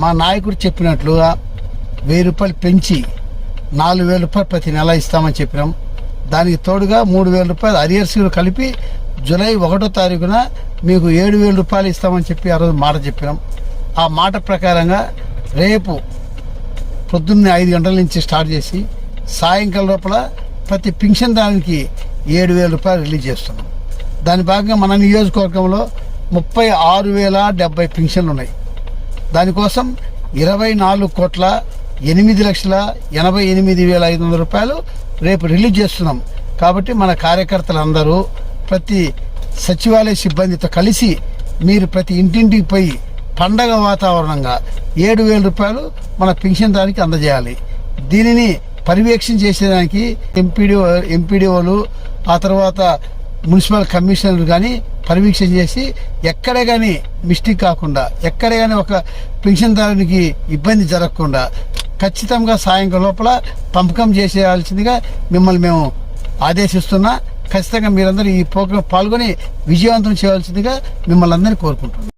మా నాయకుడు చెప్పినట్లుగా వెయ్యి రూపాయలు పెంచి నాలుగు వేల రూపాయలు ప్రతి నెల ఇస్తామని చెప్పినాం. దానికి తోడుగా మూడు వేల రూపాయలు అరియర్స్ కలిపి జూలై ఒకటో తారీఖున మీకు ఏడు వేల రూపాయలు ఇస్తామని చెప్పి ఆ రోజు మాట చెప్పినాం. ఆ మాట ప్రకారంగా రేపు పొద్దున్నే ఐదు గంటల నుంచి స్టార్ట్ చేసి సాయంకాలం లోపల ప్రతి పింఛన్ దానికి ఏడు వేల రూపాయలు రిలీజ్ చేస్తున్నాం. దాని భాగంగా మన నియోజకవర్గంలో ముప్పై ఆరు వేల డెబ్బై పింఛన్లు ఉన్నాయి. దానికోసం ఇరవై నాలుగు కోట్ల ఎనిమిది లక్షల ఎనభై ఎనిమిది వేల ఐదు వందల రూపాయలు రేపు రిలీజ్ చేస్తున్నాం. కాబట్టి మన కార్యకర్తలందరూ ప్రతి సచివాలయ సిబ్బందితో కలిసి మీరు ప్రతి ఇంటింటికి పోయి పండగ వాతావరణంగా ఏడు వేల రూపాయలు మన పింఛన్ దానికి అందజేయాలి. దీనిని పర్యవేక్షణ చేసేదానికి ఎంపీడీఓ ఎంపీడీఓలు ఆ తర్వాత మున్సిపల్ కమిషనర్లు కానీ పర్యవేక్షణ చేసి ఎక్కడే కానీ మిస్టేక్ కాకుండా ఎక్కడ కానీ ఒక పెన్షన్దారునికి ఇబ్బంది జరగకుండా ఖచ్చితంగా సాయంకాలం లోపల పంపకం చేసేయాల్సిందిగా మిమ్మల్ని మేము ఆదేశిస్తున్నా. ఖచ్చితంగా మీరందరూ ఈ ప్రోగ్రాం పాల్గొని విజయవంతం చేయాల్సిందిగా మిమ్మల్ని అందరినీ కోరుకుంటున్నాం.